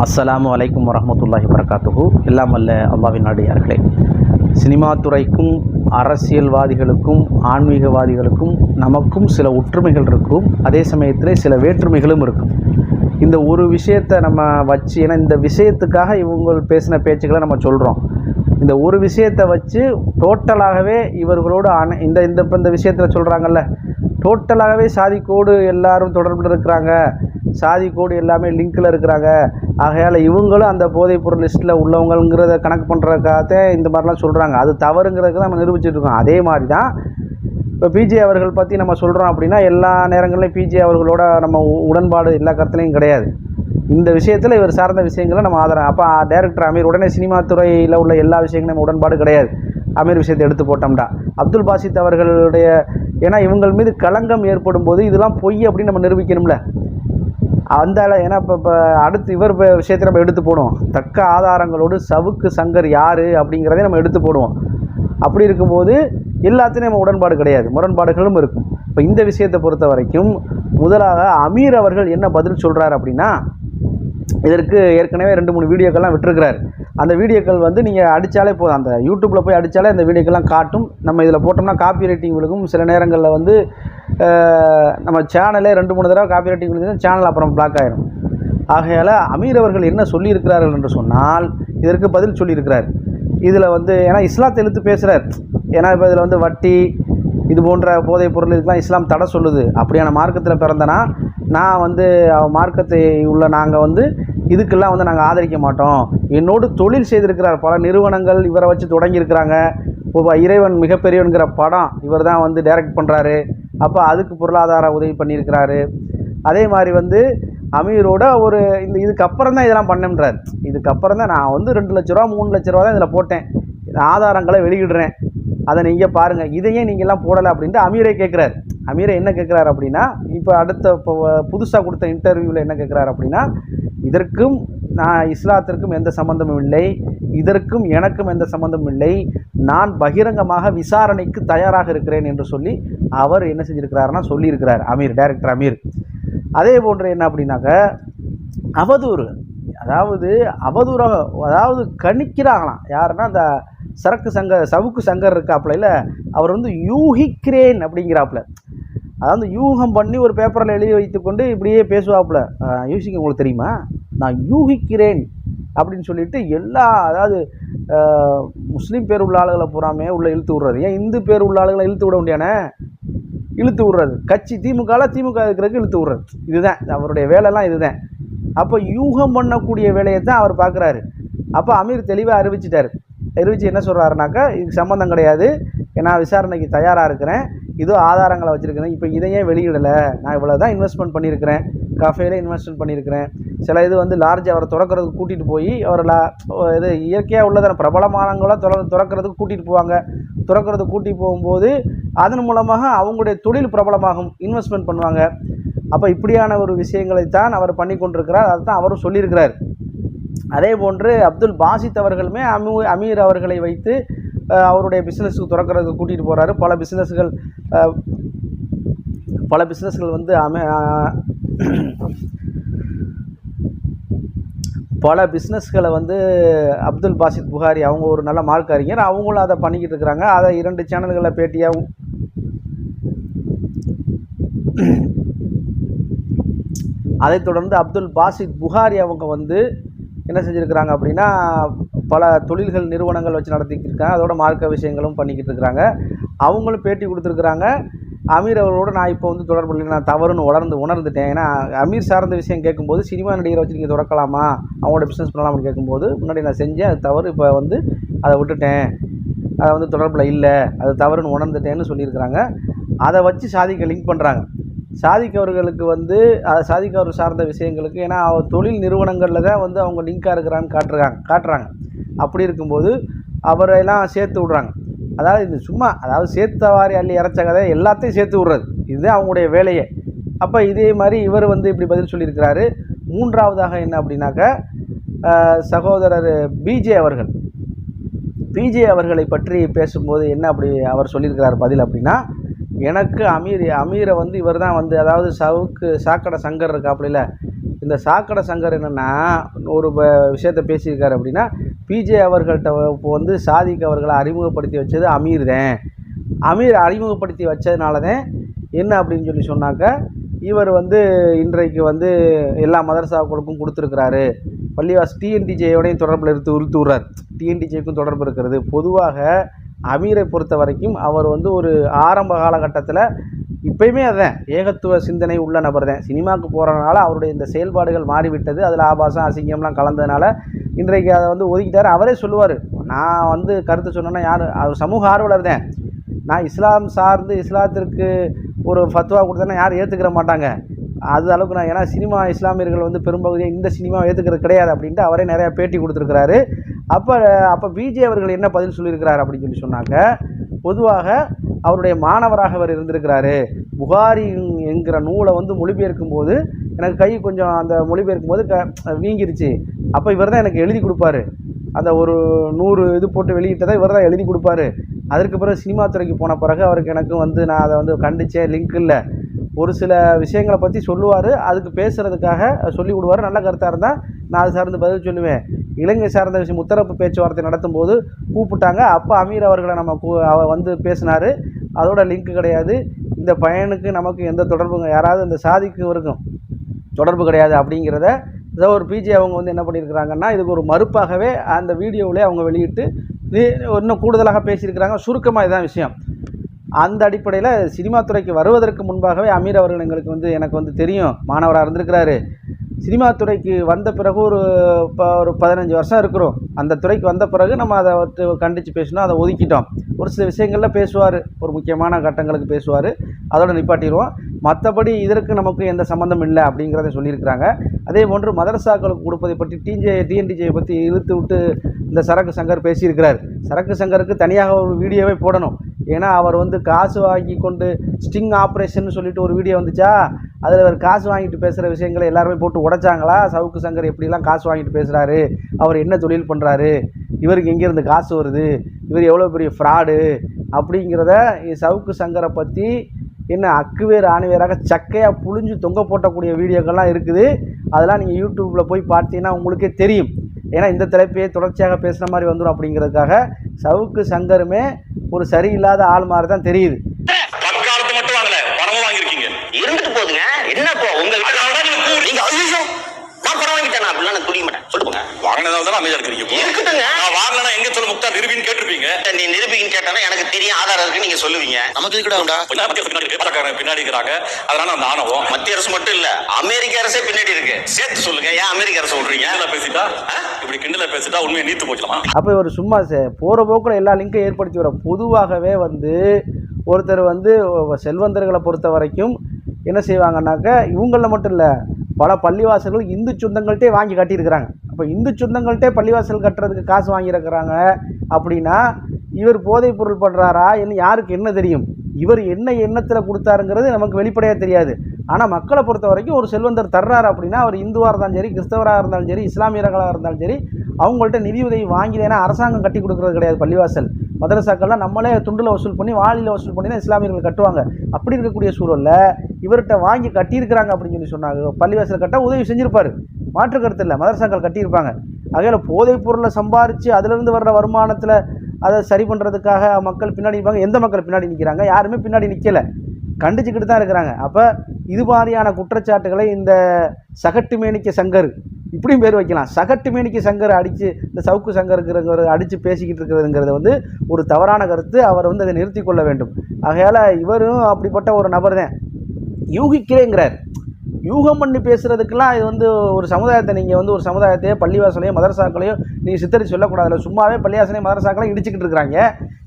அஸ்ஸலாமு அலைக்கும் வரமத்துல்லாஹி வரகாத்துஹு எல்லாம் அல்ல அல்லாவின் நாடியார்களே. சினிமா துறைக்கும் அரசியல்வாதிகளுக்கும் ஆன்மீகவாதிகளுக்கும் நமக்கும் சில ஒற்றுமைகள் இருக்கும். அதே சமயத்தில் சில வேற்றுமைகளும் இருக்கும். இந்த ஒரு விஷயத்தை நம்ம வச்சு ஏன்னா இந்த விஷயத்துக்காக இவங்க பேசின பேச்சுக்களை நம்ம சொல்கிறோம் இந்த ஒரு விஷயத்தை வச்சு டோட்டலாகவே இவர்களோடு அன இந்த இந்த இப்போ இந்த விஷயத்தில் சொல்கிறாங்கல்ல டோட்டலாகவே சாதிக்கோடு எல்லாரும் தொடர்பில் இருக்கிறாங்க. சாதி கோடு எல்லாமே லிங்க்கில் இருக்கிறாங்க. ஆகையால் இவங்களும் அந்த போதைப்பொருள் லிஸ்ட்டில் உள்ளவங்கங்கிறத கணக்கு பண்ணுறதுக்காகத்தான் இந்த மாதிரிலாம் சொல்கிறாங்க அது தவறுங்கிறதுக்கு தான் நம்ம நிரூபிச்சிட்ருக்கோம் அதே மாதிரி தான் இப்போ பிஜே அவர்கள் பற்றி நம்ம சொல்கிறோம் அப்படின்னா எல்லா நேரங்களிலும் பிஜே அவர்களோட நம்ம உ- உடன்பாடு எல்லா கருத்துலையும் கிடையாது. இந்த விஷயத்தில் இவர் சார்ந்த விஷயங்களை நம்ம ஆதரம் அப்போ டேரக்டர் அமீர் உடனே சினிமா துறையில் உள்ள எல்லா விஷயங்களும் நம்ம உடன்பாடு கிடையாது. அமீர் விஷயத்தை எடுத்து போட்டோம்டா. அப்துல் பாசித் அவர்களுடைய ஏன்னா இவங்கள் மீது களங்கம் ஏற்படும் போது இதெல்லாம் பொய் அப்படின்னு நம்ம நிரூபிக்கணும்ல. அந்த ஏன்னா இப்போ இப்போ அடுத்து இவர் விஷயத்தை நம்ம எடுத்து போடுவோம். தக்க ஆதாரங்களோடு சவுக்கு சங்கர் யார் அப்படிங்கிறதையும் நம்ம எடுத்து போடுவோம். அப்படி இருக்கும்போது எல்லாத்துலேயும் நம்ம உடன்பாடு கிடையாது. முரண்பாடுகளும் இருக்கும். இப்போ இந்த விஷயத்தை பொறுத்த வரைக்கும் முதலாக அமீர் அவர்கள் என்ன பதில் சொல்கிறார் அப்படின்னா இதற்கு ஏற்கனவே ரெண்டு மூணு வீடியோக்கள்லாம் விட்டுருக்கிறார். அந்த வீடியோக்கள் வந்து நீங்கள் அடித்தாலே போதும். அந்த யூடியூப்பில் போய் அடித்தாலே அந்த வீடியோக்கெல்லாம் காட்டும். நம்ம இதில் போட்டோம்னா காப்பி ரைட்டிங் விழுகும். சில நேரங்களில் வந்து நம்ம சேனலே ரெண்டு மூணு தடவை காப்பி ரைட்டிங் கொடுத்தீங்கன்னா சேனல் அப்புறம் பிளாக் ஆயிரும். ஆகையால் அமீர் அவர்கள் என்ன சொல்லியிருக்கிறார்கள் என்று சொன்னால் இதற்கு பதில் சொல்லியிருக்கிறார். இதில் வந்து ஏன்னா இஸ்லாத்தை எழுத்து பேசுகிறார் ஏன்னா இப்போ இதில் வந்து வட்டி இது போன்ற போதைப் பொருள் இதுக்கெலாம் இஸ்லாம் தடை சொல்லுது. அப்படியான மார்க்கத்தில் பிறந்தனா நான் வந்து மார்க்கத்தை உள்ள நாங்கள் வந்து இதுக்கெல்லாம் வந்து நாங்கள் ஆதரிக்க மாட்டோம். என்னோடு தொழில் செய்திருக்கிறார். பல நிறுவனங்கள் இவரை வச்சு தொடங்கியிருக்கிறாங்க. இப்போ இறைவன் மிகப்பெரியவன்கிற படம் இவர் தான் வந்து டைரக்ட் பண்ணுறாரு அப்போ அதுக்கு பொருளாதார உதவி பண்ணியிருக்கிறாரு. அதே மாதிரி வந்து அமீரோட ஒரு இந்த இதுக்கப்புறம் தான் இதெல்லாம் பண்ணேன்றார். இதுக்கப்புறம் தான் நான் வந்து ரெண்டு லட்ச ரூபா மூணு லட்ச ரூபா தான் இதில் போட்டேன். ஆதாரங்களை வெளியிடுறேன். அதை நீங்கள் பாருங்கள் இதையே நீங்கள்லாம் போடலை அப்படின்ட்டு அமீரே கேட்குறாரு. அமீரை என்ன கேட்குறாரு அப்படின்னா இப்போ அடுத்த இப்போ புதுசாக கொடுத்த இன்டர்வியூவில் என்ன கேட்குறாரு அப்படின்னா இதற்கும் நான் இஸ்லாத்திற்கும் எந்த சம்மந்தமும் இல்லை. இதற்கும் எனக்கும் எந்த சம்மந்தமும் இல்லை. நான் பகிரங்கமாக விசாரணைக்கு தயாராக இருக்கிறேன் என்று சொல்லி அவர் என்ன செஞ்சிருக்கிறாருன்னா சொல்லியிருக்கிறார். அமீர் டைரக்டர் அமீர். அதே போன்று என்ன அப்படின்னாக்க அவதூறு. அதாவது அவதூற அதாவது கணிக்கிறாங்களாம். யாருன்னா அந்த சரக்கு சங்க சவுக்கு சங்கர் இருக்காப்புல அவர் வந்து யூகிக்கிறேன் அப்படிங்கிறாப்புல. அதாவது யூகம் பண்ணி ஒரு பேப்பரில் எழுதி வைத்துக்கொண்டு இப்படியே பேசுவாப்புல. யூசிங்க உங்களுக்கு தெரியுமா? நான் யூகிக்கிறேன் அப்படின்னு சொல்லிட்டு எல்லா அதாவது முஸ்லீம் பேர் உள்ள ஆளுகளை பூராமே உள்ள இழுத்து விடுறது. ஏன் இந்து பேர் உள்ள ஆளுகளை இழுத்து விட முடியானே இழுத்து விடுறது. கட்சி திமுகவில் திமுக இருக்கிறதுக்கு இழுத்து விடுறது. இதுதான். அவருடைய வேலைலாம் இதுதான். அப்போ யூகம் பண்ணக்கூடிய வேலையை தான் அவர் பார்க்குறாரு. அப்போ அமீர் தெளிவாக அறிவிச்சிட்டார். அறிவிச்சு என்ன சொல்கிறாருனாக்கா இதுக்கு சம்மந்தம் கிடையாது. நான் விசாரணைக்கு தயாராக இருக்கிறேன். இதோ ஆதாரங்களை வச்சுருக்கிறேன். இப்போ இதையே வெளியிடலை. நான் இவ்வளோ தான் இன்வெஸ்ட்மெண்ட் பண்ணியிருக்கிறேன். கஃபேல இன்வெஸ்ட்மெண்ட் பண்ணியிருக்கிறேன். சில இது வந்து லார்ஜ் அவரை திறக்கிறதுக்கு கூட்டிகிட்டு போய் அவர் லா இது இயற்கையாக உள்ளதான பிரபலமானவங்களாம் திற திறக்கிறதுக்கு கூட்டிகிட்டு போவாங்க. திறக்கிறதுக்கு கூட்டிகிட்டு போகும்போது அதன் மூலமாக அவங்களுடைய தொழில் பிரபலமாகும் இன்வெஸ்ட்மெண்ட் பண்ணுவாங்க. அப்போ இப்படியான ஒரு விஷயங்களை தான் அவர் பண்ணி கொண்டிருக்கிறார் அதை தான் அவரும் சொல்லியிருக்கிறார். அதே போன்று அப்துல் பாசித் அவர்களுமே அமீ அமீர் அவர்களை வைத்து அவருடைய பிஸ்னஸுக்கு திறக்கிறதுக்கு கூட்டிகிட்டு போகிறாரு பல பிஸ்னஸ்கள் பல பிஸ்னஸ்கள் வந்து அமே பல பிஸ்னஸ்களை வந்து அப்துல் பாசித் புகாரி அவங்க ஒரு நல்ல மார்க் அறிஞர். அவங்களும் அதை பண்ணிக்கிட்டு இருக்கிறாங்க. அதை இரண்டு சேனல்களில் பேட்டியாகவும் அதைத் தொடர்ந்து அப்துல் பாசித் புகாரி அவங்க வந்து என்ன செஞ்சுருக்கிறாங்க அப்படின்னா பல தொழில்கள் நிறுவனங்கள் வச்சு நடத்திக்கிட்டு இருக்காங்க. அதோட மார்க்க விஷயங்களும் பண்ணிக்கிட்டு இருக்கிறாங்க. அவங்களும் பேட்டி கொடுத்துருக்குறாங்க. அமீர் அவர்களோட நான் இப்போ வந்து தொடர்பு இல்லை நான் தவறுன்னு உணர்ந்து உணர்ந்துட்டேன். ஏன்னா அமீர் சார்ந்த விஷயம் கேட்கும்போது சினிமா நடிகரை வச்சு நீங்கள் திறக்கலாமா? அவங்களோட பிஸ்னஸ் பண்ணலாம்னு கேட்கும்போது முன்னாடி நான் செஞ்சேன். அது தவறு. இப்போ வந்து அதை விட்டுட்டேன். அதை வந்து தொடர்பில் இல்லை. அது தவறுன்னு உணர்ந்துட்டேன்னு சொல்லியிருக்கிறாங்க. அதை வச்சு சாதிக்க லிங்க் பண்ணுறாங்க சாதிக்கவர்களுக்கு வந்து அதை சாதிக்கவர் சார்ந்த விஷயங்களுக்கு ஏன்னா அவர் தொழில் நிறுவனங்களில் தான் வந்து அவங்க லிங்காக இருக்கிறான்னு காட்டுறாங்க காட்டுறாங்க. அப்படி இருக்கும்போது அவரையெல்லாம் சேர்த்து விட்றாங்க. அதாவது இது சும்மா அதாவது சேர்த்த வாரி அள்ளி இறச்ச கதை எல்லாத்தையும் சேர்த்து விட்றது. இதுதான் அவங்களுடைய வேலையே. அப்போ இதே மாதிரி இவர் வந்து இப்படி பதில் சொல்லியிருக்கிறாரு. மூன்றாவதாக என்ன அப்படின்னாக்க சகோதரர் பிஜே அவர்கள். பிஜே அவர்களை பற்றி பேசும்போது என்ன அப்படி அவர் சொல்லியிருக்கிறார் பதில் அப்படின்னா எனக்கு அமீர் அமீரை வந்து இவர் தான் வந்து அதாவது சவுக்கு சாக்கடை சங்கர் இருக்காப்புல இந்த சாக்கடை சங்கர் என்னென்னா ஒரு ப- விஷயத்தை பேசியிருக்காரு அப்படின்னா பிஜே அவர்கள்ட்ட இப்போ வந்து சாதிக் அவர்களை அறிமுகப்படுத்தி வச்சது அமீர் தான். அமீர் அறிமுகப்படுத்தி வச்சதுனால தான் என்ன அப்படின்னு சொல்லி சொன்னாக்க இவர் வந்து இன்றைக்கு வந்து எல்லா மதரசாக்களுக்கும் கொடுத்துருக்கிறாரு. பள்ளிவாஸ் டிஎன்டிஜேயோடையும் தொடர்பில் எடுத்து உறுத்து டிஎன்டிஜேக்கும் தொடர்பு இருக்கிறது. பொதுவாக அமீரை பொறுத்த வரைக்கும் அவர் வந்து ஒரு ஆரம்ப காலகட்டத்தில் இப்பயுமே அதுதான் ஏகத்துவ சிந்தனை உள்ள நபர் தான் சினிமாவுக்கு போகிறனால அவருடைய இந்த செயல்பாடுகள் மாறிவிட்டது. அதில் ஆபாசம் அசிங்கம்லாம் கலந்ததுனால இன்றைக்கு அதை வந்து ஒதுக்கிட்டார். அவரே சொல்லுவார் நான் வந்து கருத்து சொன்னேன்னா யார்? அவர் சமூக ஆர்வலர் தான். நான் இஸ்லாம் சார்ந்து இஸ்லாத்திற்கு ஒரு ஃபத்வா கொடுத்தேன்னா யாரும் ஏற்றுக்கிற மாட்டாங்க. அது அளவுக்கு நான் ஏன்னா சினிமா இஸ்லாமியர்கள் வந்து பெரும்பகுதியை இந்த சினிமாவை ஏற்றுக்கிறது கிடையாது அப்படின்ட்டு அவரே நிறையா பேட்டி கொடுத்துருக்கிறாரு. அப்போ அப்போ பிஜே அவர்கள் என்ன பதில் சொல்லியிருக்கிறார் அப்படின்னு சொல்லி சொன்னாங்க பொதுவாக அவருடைய மாணவராக அவர் இருந்திருக்கிறாரு. புகாரி என்கிற நூலை வந்து மொழிபெயர்க்கும் போது எனக்கு கை கொஞ்சம் அந்த மொழிபெயர்க்கும் போது க வீங்கிருச்சு. அப்போ இவர் தான் எனக்கு எழுதி கொடுப்பாரு. அந்த ஒரு நூறு இது போட்டு வெளியிட்டதை இவர் தான் எழுதி கொடுப்பாரு. அதற்கு பிறகு சினிமா துறைக்கு போன பிறகு அவருக்கு எனக்கும் வந்து நான் அதை வந்து கண்டிச்சேன் லிங்க் இல்லை. ஒரு சில விஷயங்களை பற்றி சொல்லுவார். அதுக்கு பேசுகிறதுக்காக சொல்லி விடுவார் நல்ல கருத்தாக இருந்தால் நான் அது சார்ந்து பதில் சொல்லுவேன். இலங்கை சார்ந்த விஷயம் முத்தரப்பு பேச்சுவார்த்தை நடத்தும் போது கூப்பிட்டாங்க. அப்போ அமீர் அவர்களை நம்ம கூ அவ வந்து பேசினார். அதோட லிங்க் கிடையாது. இந்த பையனுக்கு நமக்கு எந்த தொடர்புங்க? யாராவது இந்த சாதிக்கு இருக்கும் தொடர்பு கிடையாது அப்படிங்கிறத ஏதோ ஒரு பிஜே அவங்க வந்து என்ன பண்ணியிருக்கிறாங்கன்னா இதுக்கு ஒரு மறுப்பாகவே அந்த வீடியோவிலே அவங்க வெளியிட்டு இன்னும் கூடுதலாக பேசியிருக்கிறாங்க. சுருக்கமாக இதான் விஷயம். அந்த அடிப்படையில் சினிமா துறைக்கு வருவதற்கு முன்பாகவே அமீர் அவர்கள் எங்களுக்கு வந்து எனக்கு வந்து தெரியும். மாணவராக இருந்திருக்கிறாரு. சினிமா துறைக்கு வந்த பிறகு ஒரு இப்போ ஒரு பதினஞ்சு வருஷம் இருக்கிறோம். அந்த துறைக்கு வந்த பிறகு நம்ம அதை கண்டித்து பேசினோம் அதை ஒதுக்கிட்டோம். ஒரு சில விஷயங்களில் பேசுவார். ஒரு முக்கியமான கட்டங்களுக்கு பேசுவார். அதோட நிப்பாட்டிடுவோம். மற்றபடி இதற்கு நமக்கு எந்த சம்மந்தம் இல்லை அப்படிங்கிறத சொல்லியிருக்கிறாங்க. அதே போன்று மதரசாக்களுக்கு கொடுப்பதை பற்றி டிஜே டிஎன்டிஜேயை பற்றி இழுத்து விட்டு இந்த சரக்கு சங்கர் பேசியிருக்கிறார். சரக்கு சங்கருக்கு தனியாக ஒரு வீடியோவே போடணும். ஏன்னா அவர் வந்து காசு வாங்கி கொண்டு ஸ்டிங் ஆப்ரேஷன் சொல்லிட்டு ஒரு வீடியோ வந்துச்சா? அதில் அவர் காசு வாங்கிட்டு பேசுகிற விஷயங்களை எல்லாருமே போட்டு உடைச்சாங்களா? சவுக்கு சங்கர் எப்படிலாம் காசு வாங்கிட்டு பேசுகிறாரு அவர் என்ன தொழில் பண்ணுறாரு இவருக்கு எங்கேருந்து காசு வருது? இவர் எவ்வளோ பெரிய ஃப்ராடு அப்படிங்கிறத சவுக்கு சங்கரை பற்றி என்ன அக்குவேர் ஆணிவேராக சக்கையாக புழிஞ்சு தொங்க போட்டக்கூடிய வீடியோக்கள்லாம் இருக்குது. அதெல்லாம் நீங்கள் யூடியூப்பில் போய் பார்த்தீங்கன்னா உங்களுக்கே தெரியும். ஏன்னா இந்த தலைப்பையே தொடர்ச்சியாக பேசுகிற மாதிரி வந்துடும் அப்படிங்கிறதுக்காக சவுக்கு சங்கருமே ஒரு சரியில்லாத ஆள் மாதிரி தான் தெரியுது. இருந்துட்டு போகுதுங்க. என்ன இப்போ உங்க அதனாலதான் நீங்க கூ- நீங்க ஐயோ நான் பணம் வாங்கிட்டேன்? அப்படிலாம் நான் துடிக்க மாட்டேன். சொல்லுங்க. வாங்கினதால தானே அமைதியா இருக்கிறீங்க. இருக்கட்டுங்க. நான் வாங்கலன்னா எங்க சொல்ல முக்தா கேட்டிருப்பீங்க நீ நிரூபிக்கன்னு கேட்டானா எனக்கு தெரியும் ஆதாரம் இருக்கு நீங்க சொல்லுவீங்க. நமக்கு மத்திய அரசு பின்னாடி இருக்கிறாங்க. அதனால அந்த ஆணவம் மத்திய அரசு மட்டும் இல்ல அமெரிக்க அரசே பின்னாடி இருக்கு. சேர்த்து சொல்லுங்க ஏன் அமெரிக்க அரசு சொல்றீங்க? கிண்டலா பேசிட்டா? இப்படி கிண்டலா பேசிட்டா உண்மையை நீத்து போச்சலாமா? அப்போ இவர் சும்மா போகிற போக்கில் எல்லா லிங்க்கும் ஏற்படுத்தி வர பொதுவாகவே வந்து ஒருத்தர் வந்து செல்வந்தர்களை பொறுத்த வரைக்கும் என்ன செய்வாங்கன்னாக்க இவங்களில் மட்டும் இல்லை பல பள்ளிவாசல்கள் இந்து சொந்தங்கள்ட்டே வாங்கி கட்டியிருக்கிறாங்க. அப்போ இந்து சொந்தங்கள்ட்டே பள்ளிவாசல் கட்டுறதுக்கு காசு வாங்கியிருக்கிறாங்க. அப்படின்னா இவர் போதைப் பொருள் பண்ணுறாரா என்ன யாருக்கு என்ன தெரியும்? இவர் என்ன எண்ணத்தில் கொடுத்தாருங்கிறது நமக்கு வெளிப்படையாக தெரியாது. ஆனால் மக்களை பொறுத்த வரைக்கும் ஒரு செல்வந்தர் தர்றாரு அப்படின்னா அவர் இந்துவாக இருந்தாலும் சரி கிறிஸ்தவராக இருந்தாலும் சரி இஸ்லாமியர்களாக இருந்தாலும் சரி அவங்கள்ட்ட நிதி உதவி வாங்கினேன்னா அரசாங்கம் கட்டி கொடுக்குறது கிடையாது பள்ளிவாசல். மதரசாக்கள்லாம் நம்மளே துண்டில் வசூல் பண்ணி வாளியில் வசூல் பண்ணி தான் இஸ்லாமியர்கள் கட்டுவாங்க. அப்படி இருக்கக்கூடிய சூழலில் இவர்கிட்ட வாங்கி கட்டியிருக்கிறாங்க அப்படின்னு சொல்லி சொன்னாங்க. பள்ளிவாசல் கட்ட உதவி செஞ்சுருப்பார். மாற்று கருத்து இல்லை. மதரசாக்கள் கட்டியிருப்பாங்க. ஆகையால் போதைப் பொருளை சம்பாரித்து அதிலிருந்து வர்ற வருமானத்தில் அதை சரி பண்ணுறதுக்காக மக்கள் பின்னாடி நிற்பாங்க எந்த மக்கள் பின்னாடி நிற்கிறாங்க யாருமே பின்னாடி நிற்கலை கண்டிச்சுக்கிட்டு தான் இருக்கிறாங்க. அப்போ இது மாதிரியான குற்றச்சாட்டுகளை இந்த சகட்டு மேனிக்க சங்கர் இப்படியும் பேர் வைக்கலாம். சகட்டு மேனிக்க சங்கர் அடித்து இந்த சவுக்கு சங்கருங்கிறவர் அடித்து பேசிக்கிட்டு இருக்கிறதுங்கிறது வந்து ஒரு தவறான கருத்து. அவர் வந்து அதை நிறுத்தி கொள்ள வேண்டும். ஆகையால் இவரும் அப்படிப்பட்ட ஒரு நபர் தான். யூகிக்கிறேங்கிறார். யூகம் பண்ணி பேசுகிறதுக்கெல்லாம் இது வந்து ஒரு சமுதாயத்தை நீங்கள் வந்து ஒரு சமுதாயத்தையோ பள்ளிவாசலையோ மதரசாக்களையோ நீங்கள் சித்தரித்து சொல்லக்கூடாதுல சும்மாவே பள்ளிவாசலையும் மதரசாக்களையும் இடிச்சுக்கிட்டு இருக்கிறாங்க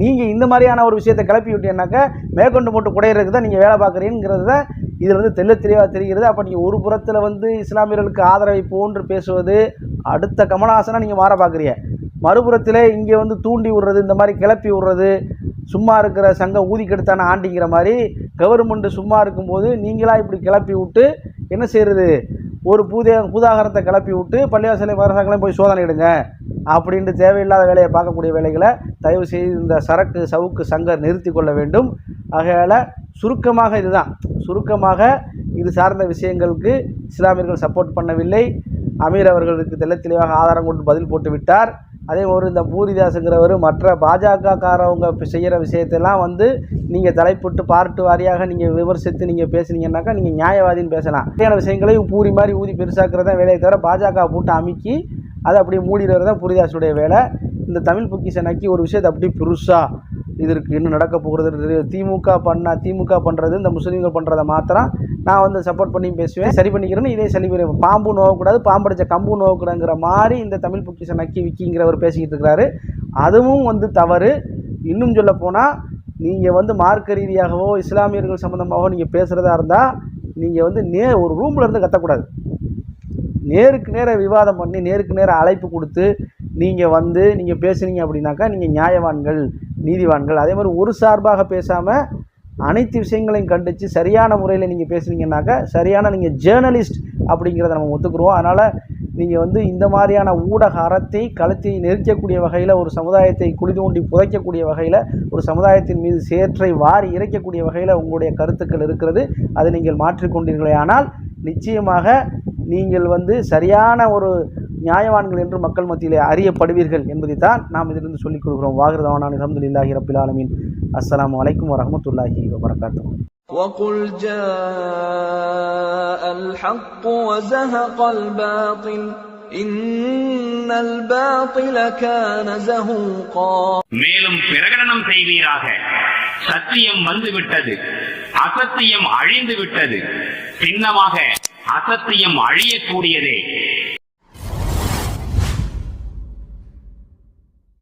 நீங்கள் இந்த மாதிரியான ஒரு விஷயத்தை கிளப்பி விட்டீங்கன்னாக்கா மேற்கொண்டு போட்டு குடையிறதுக்கு தான் நீங்கள் வேலை பார்க்குறீங்கிறது தான் இதில் வந்து தெல்ல தெளிவாக தெரிகிறது. அப்போ நீங்கள் ஒரு புறத்தில் வந்து இஸ்லாமியர்களுக்கு ஆதரவை போன்று பேசுவது அடுத்த கமலஹாசனை நீங்கள் மாற பார்க்குறீங்க. மறுபுறத்தில் இங்கே வந்து தூண்டி விடுறது இந்த மாதிரி கிளப்பி விடுறது சும்மா இருக்கிற சங்கம் ஊதி கெடுத்தான ஆண்டிங்கிற மாதிரி கவர்மெண்ட்டு சும்மா இருக்கும்போது நீங்களாக இப்படி கிளப்பி விட்டு என்ன செய்கிறது ஒரு பூதே பூதாகரத்தை கிளப்பி விட்டு பள்ளிவாசலை மரசாங்களையும் போய் சோதனை இடுங்க. அப்படின்ட்டு தேவையில்லாத வேலையை பார்க்கக்கூடிய வேலைகளை தயவு செய்து இந்த சரக்கு சவுக்கு சங்கர் நிறுத்தி கொள்ள வேண்டும். ஆகையால் சுருக்கமாக இதுதான். சுருக்கமாக இது சார்ந்த விஷயங்களுக்கு இஸ்லாமியர்கள் சப்போர்ட் பண்ணவில்லை. அமீர் அவர்களுக்கு தெல்ல தெளிவாக ஆதாரம் கொண்டு பதில் போட்டு விட்டார் அதே ஒரு இந்த பூரிதாஸுங்கிறவர் மற்ற பாஜகக்காரவங்க செய்கிற விஷயத்தெல்லாம் வந்து நீங்கள் தலைப்பிட்டு பார்ட்டு வாரியாக நீங்கள் விமர்சித்து நீங்கள் பேசுனீங்கன்னாக்கா நீங்கள் நியாயவாதின்னு பேசலாம். சரியான விஷயங்களையும் பூரி மாதிரி ஊதி பெருசாக்குறது தான் வேலையை தவிர பாஜக போட்டு அமுக்கி அதை அப்படியே மூடிடுறது தான் பூரிதாஸுடைய வேலை. இந்த தமிழ் பொக்கிஷன் ஆக்கி ஒரு விஷயத்தை அப்படியே பெருசாக இதற்கு இன்னும் நடக்க போகிறது திமுக பண்ண திமுக பண்ணுறது இந்த முஸ்லீம்கள் பண்ணுறதை மாத்திரம் நான் வந்து சப்போர்ட் பண்ணி பேசுவேன். சரி பண்ணிக்கிறேன்னு இதே சரி பண்ணி பாம்பு நோவக்கூடாது பாம்படிச்ச கம்பு நோவக்கூடாதுங்கிற மாதிரி இந்த தமிழ் பொக்கிஷ நக்கி விக்கிங்கிறவர் பேசிக்கிட்டு இருக்கிறாரு. அதுவும் வந்து தவறு. இன்னும் சொல்ல போனால் நீங்கள் வந்து மார்க்க ரீதியாகவோ இஸ்லாமியர்கள் சம்மந்தமாகவோ நீங்கள் பேசுகிறதா இருந்தால் நீங்கள் வந்து நே ஒரு ரூமில் இருந்து கத்தக்கூடாது. நேருக்கு நேர விவாதம் பண்ணி நேருக்கு நேர அழைப்பு கொடுத்து நீங்கள் வந்து நீங்கள் பேசுனீங்க அப்படின்னாக்கா நீங்கள் நியாயவான்கள். நீதிவான்கள். அதே மாதிரி ஒரு சார்பாக பேசாமல் அனைத்து விஷயங்களையும் கண்டித்து சரியான முறையில் நீங்கள் பேசுனீங்கன்னாக்கா சரியான நீங்கள் ஜேர்னலிஸ்ட் அப்படிங்கிறத நம்ம ஒத்துக்குருவோம் அதனால் நீங்கள் வந்து இந்த மாதிரியான ஊடக அறத்தை களத்தை நெரிக்கக்கூடிய வகையில் ஒரு சமுதாயத்தை குழி தோண்டி புதைக்கக்கூடிய வகையில் ஒரு சமுதாயத்தின் மீது சேற்றை வாரி இறைக்கக்கூடிய வகையில் உங்களுடைய கருத்துக்கள் இருக்கிறது. அதை நீங்கள் மாற்றிக்கொண்டீர்களே. ஆனால் நிச்சயமாக நீங்கள் வந்து சரியான ஒரு நியாயவான்கள் என்று மக்கள் மத்தியிலே அறியப்படுவீர்கள் என்பதை தான் நாம் இதிலிருந்து சொல்லிக் கொள்கிறோம் வாகிருதவான அலமதுல்லாஹி ரபில் ஆலமீன் அஸ்ஸலாமு அலைக்கும் வரஹமத்துல்லாஹி வபரகாத்துஹு وقل جاء الحق وزهق الباطل إن الباطل كان زهوقا மேலும் பிரகடனம் செய்வீராக சத்தியம் வந்துவிட்டது அசத்தியம் அழிந்து விட்டது சின்னமாக அசத்தியம் அழியக்கூடியதே